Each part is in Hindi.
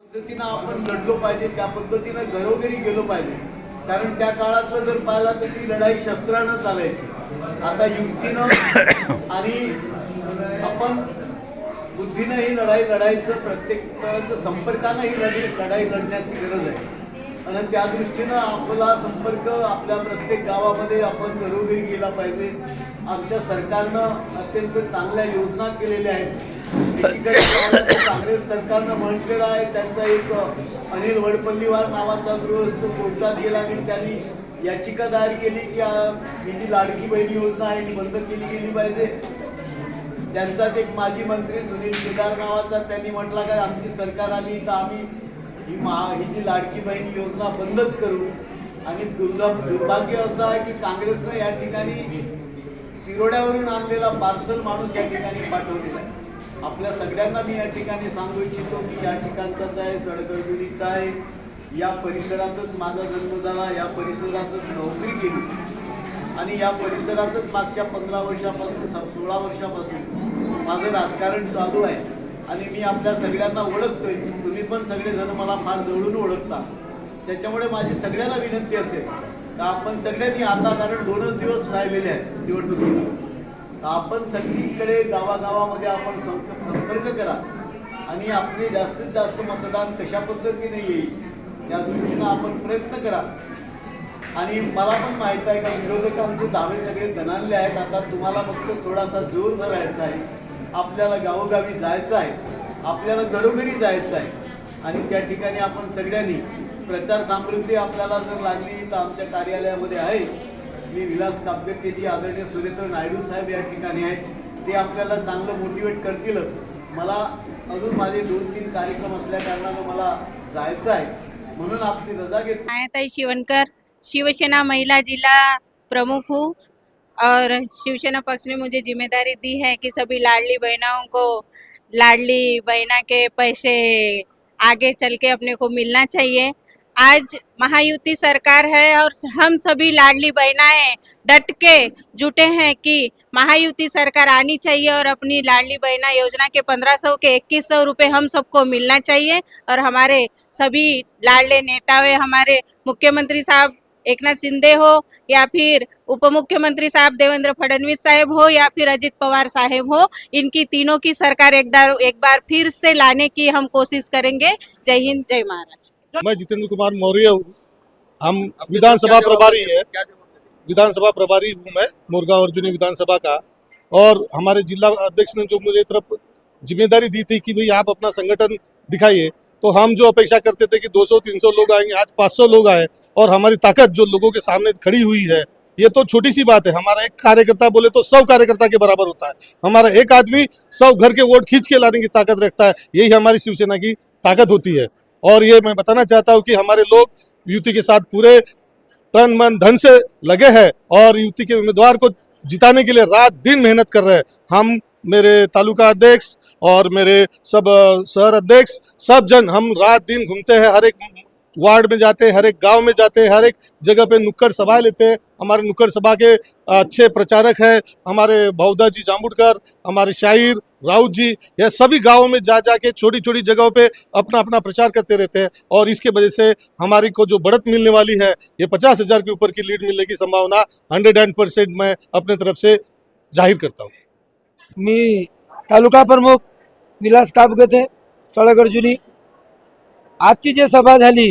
पद्धतीनं आपण लढलो पाहिजे त्या पद्धतीनं घरोघरी गेलो पाहिजे. कारण त्या काळातलं जर पाहिला तर ती लढाई शस्त्रानं चालायची. आता युक्तीनं आणि आपण बुद्धीनं ही लढाई लढायचं प्रत्येक संपर्कानं ही लढाई लढाई लढण्याची गरज आहे. आणि त्या दृष्टीनं आपला संपर्क आपल्या प्रत्येक गावामध्ये आपण घरोघरी गेला पाहिजे. आमच्या सरकारनं अत्यंत चांगल्या योजना केलेल्या आहेत. काँग्रेस सरकारनं म्हटलेलं आहे त्यांचा एक अनिल वडपल्लीवार नावाचा गृहस्थ कोर्टात गेला आणि त्यांनी याचिका दायर केली की ही जी लाडकी बहिणी योजना आहे ही बंद केली गेली पाहिजे. त्यांचाच एक माजी मंत्री सुनील केदार नावाचा त्यांनी म्हटला का आमची सरकार आली तर आम्ही ही महा ही जी लाडकी बहीण योजना बंदच करू. आणि दुर्दैव दुर्भाग्य असं आहे की काँग्रेसनं या ठिकाणी तिरोड्यावरून आणलेला पार्सल माणूस या ठिकाणी पाठवलेला आहे. आपल्या सगळ्यांना मी या ठिकाणी सांगू इच्छितो की या ठिकाणचाच आहे सडगरजुनीचा आहे. या परिसरातच माझा जन्म झाला या परिसरातच नोकरी केली. आणि या परिसरातच मागच्या पंधरा वर्षापासून स- सोळा वर्षापासून माझं राजकारण चालू आहे. आणि मी आपल्या सगळ्यांना ओळखतोय. तुम्ही पण सगळेजण मला फार जवळून ओळखता. त्याच्यामुळे माझी सगळ्यांना विनंती असेल का आपण सगळ्यांनी आता कारण दोनच दिवस राहिलेले आहेत निवडणुकीला तर आपण सगळीकडे गावागावामध्ये आपण संपर्क करा. आणि आपले जास्तीत जास्त मतदान कशा पद्धतीने येईल या दृष्टीनं आपण प्रयत्न करा. आणि मला पण माहीत आहे का विरोधकांचे दावे सगळे जणांले आहेत. आता तुम्हाला फक्त थोडासा जोर धरायचा आहे. आपल्याला गावोगावी जायचं आहे. आपल्याला घरोघरी जायचं आहे. आणि त्या ठिकाणी आपण सगळ्यांनी प्रचार सामग्री आपल्याला जर लागली तर आमच्या कार्यालयामध्ये आहे. मी विलास कापगेजी आदरणीय सुरेंद्र नायडू साहेब या ठिकाणी आहेत. ते आपल्याला चांगलं मोटिवेट करतीलच. मला अजून माझे दोन तीन कार्यक्रम असल्या कारणानं मला जायचं आहे. म्हणून आपली रजा घेत शिवनकर शिवसेना महिला जिला प्रमुख हूँ और शिवसेना पक्ष ने मुझे ज़िम्मेदारी दी है कि सभी लाडली बहनों को, लाडली बहना के पैसे आगे चल के अपने को मिलना चाहिए। आज महायुति सरकार है और हम सभी लाडली बहनाएँ डट के जुटे हैं कि महायुति सरकार आनी चाहिए और अपनी लाडली बहना योजना के पंद्रह सौ के इक्कीस सौ रुपये हम सबको मिलना चाहिए और हमारे सभी लाडले नेता हमारे मुख्यमंत्री साहब एक नाथ शिंदे हो या फिर उप मुख्यमंत्री साहब देवेंद्र फडणवीस साहब हो या फिर अजित पवार साहब हो, इनकी तीनों की सरकार एक एक बार फिर से लाने की हम कोशिश करेंगे। जय हिंद, जय महाराष्ट्र। मैं जितेंद्र कुमार मौर्य हूँ। हम विधानसभा प्रभारी है। विधानसभा प्रभारी हूँ मैं, मुर्गा अर्जुनी विधानसभा का। और हमारे जिला अध्यक्ष ने जो मुझे तरफ़ ज़िम्मेदारी दी थी कि भाई आप अपना संगठन दिखाइए। तो हम जो अपेक्षा करते थे कि 200-300 लोग आएँगे, आज 500 लोग आए और हमारी ताकत जो लोगों के सामने खड़ी हुई है, ये तो छोटी सी बात है। हमारा एक कार्यकर्ता बोले तो सौ कार्यकर्ता के बराबर होता है। हमारा एक आदमी सौ घर के वोट खींच के लाने की ताकत रखता है, यही हमारी शिवसेना की ताकत होती है। और ये मैं बताना चाहता हूँ कि हमारे लोग युति के साथ पूरे तन, मन, धन से लगे हैं और युति के उम्मीदवार को जिताने के लिए रात दिन मेहनत कर रहे हैं। हम मेरे तालुका अध्यक्ष और मेरे सब शहर अध्यक्ष, सब जन, हम रात दिन घूमते हैं, हर एक वार्ड में जाते हैं, हर एक गाँव में जाते हैं, हर एक जगह पे नुक्कड़ सभा लेते हैं। हमारे नुक्कड़ सभा के अच्छे प्रचारक हैं, हमारे बहुदा जी जामुड़कर हमारे शाहिर राउत जी, यह सभी गाँवों में जा, जाके छोटी छोटी जगहों पे अपना अपना प्रचार करते रहते हैं और इसके वजह से हमारी को जो बढ़त मिलने वाली है, ये पचास हज़ार के ऊपर की लीड मिलने की संभावना हंड्रेड एंड परसेंट मैं अपने तरफ़ से ज़ाहिर करता हूँ। मी तालुका प्रमुख विलास कापगते सळगर्जुनी आजची जी सभा झाली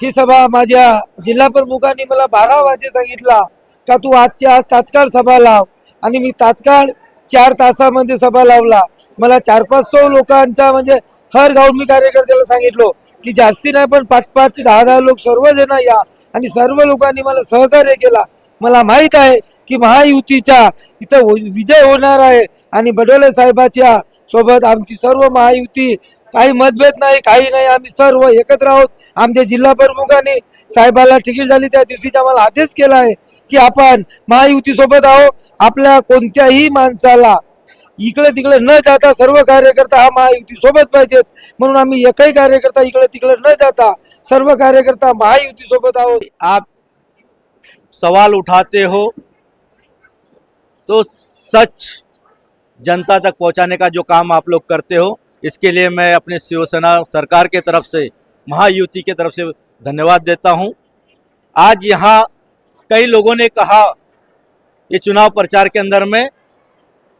ही सभा माझ्या जिल्हा प्रमुखांनी मला बारा वाजे सांगितला का तू आजची आज तात्काळ सभा लाव. आणि मी तात्काळ चार तासामध्ये सभा लावला. मला चार पाच सौ लोकांचा म्हणजे हर गाव मी कार्यकर्त्याला सांगितलो की जास्ती नाही पण पाच पाच दहा दहा लोक सर्वजण या. आणि सर्व लोकांनी मला सहकार्य केला. मला माहीत आहे की महायुतीच्या इथं हो, विजय होणार आहे आणि बडोले साहेबाच्या सोबत आमची सर्व महायुती काही मतभेद नाही काही नाही आम्ही सर्व एकत्र आहोत. आमच्या जिल्हा प्रमुखांनी साहेबाला तिकीट झाली त्या दिवशीचा आम्हाला आदेश केला आहे की आपण महायुतीसोबत आहो आपल्या कोणत्याही माणसाला इकडे तिकडे न जाता सर्व कार्यकर्ता हा महायुती सोबत पाहिजेत. म्हणून आम्ही एकही कार्यकर्ता इकडे तिकडे न जाता सर्व कार्यकर्ता महायुती सोबत आहोत. आप सवाल उठाते हो तो सच जनता तक पहुँचाने का जो काम आप लोग करते हो, इसके लिए मैं अपने शिवसेना सरकार के तरफ़ से, महायुति के तरफ़ से धन्यवाद देता हूँ। आज यहाँ कई लोगों ने कहा, ये चुनाव प्रचार के अंदर में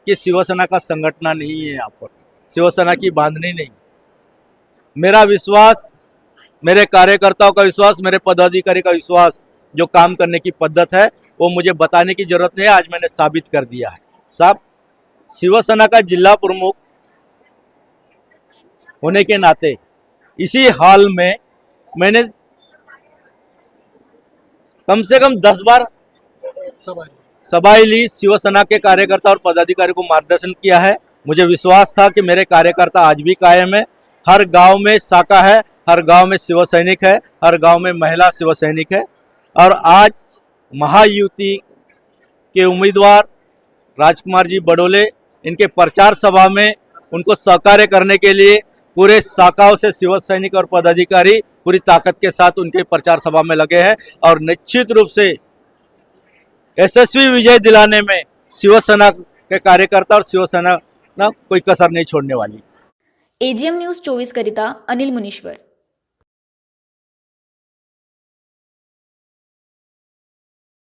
कि शिवसेना का संगठन नहीं है यहाँ पर। शिवसेना की बांधनी नहीं। मेरा विश्वास, मेरे कार्यकर्ताओं का विश्वास, मेरे पदाधिकारी का विश्वास, जो काम करने की पद्धत है, वो मुझे बताने की ज़रूरत नहीं है। आज मैंने साबित कर दिया है। साहब, शिवसेना का जिला प्रमुख होने के नाते इसी हाल में मैंने कम से कम दस बार सभाएँ ली, शिवसेना के कार्यकर्ता और पदाधिकारी को मार्गदर्शन किया है। मुझे विश्वास था कि मेरे कार्यकर्ता आज भी कायम है। हर गाँव में शाखा है, हर गाँव में शिव सैनिक है, हर गाँव में महिला शिव सैनिक है। और आज महायुति के उम्मीदवार राजकुमार जी बडोले, इनके प्रचार सभा में उनको सहकार्य करने के लिए पूरे शाखाओं से शिव सैनिक और पदाधिकारी पूरी ताकत के साथ उनके प्रचार सभा में लगे हैं और निश्चित रूप से यशस्वी विजय दिलाने में शिवसेना के कार्यकर्ता और शिवसेना ना कोई कसर नहीं छोड़ने वाली। एजीएम न्यूज़ चौबीस करिता अनिल मुनीश्वर।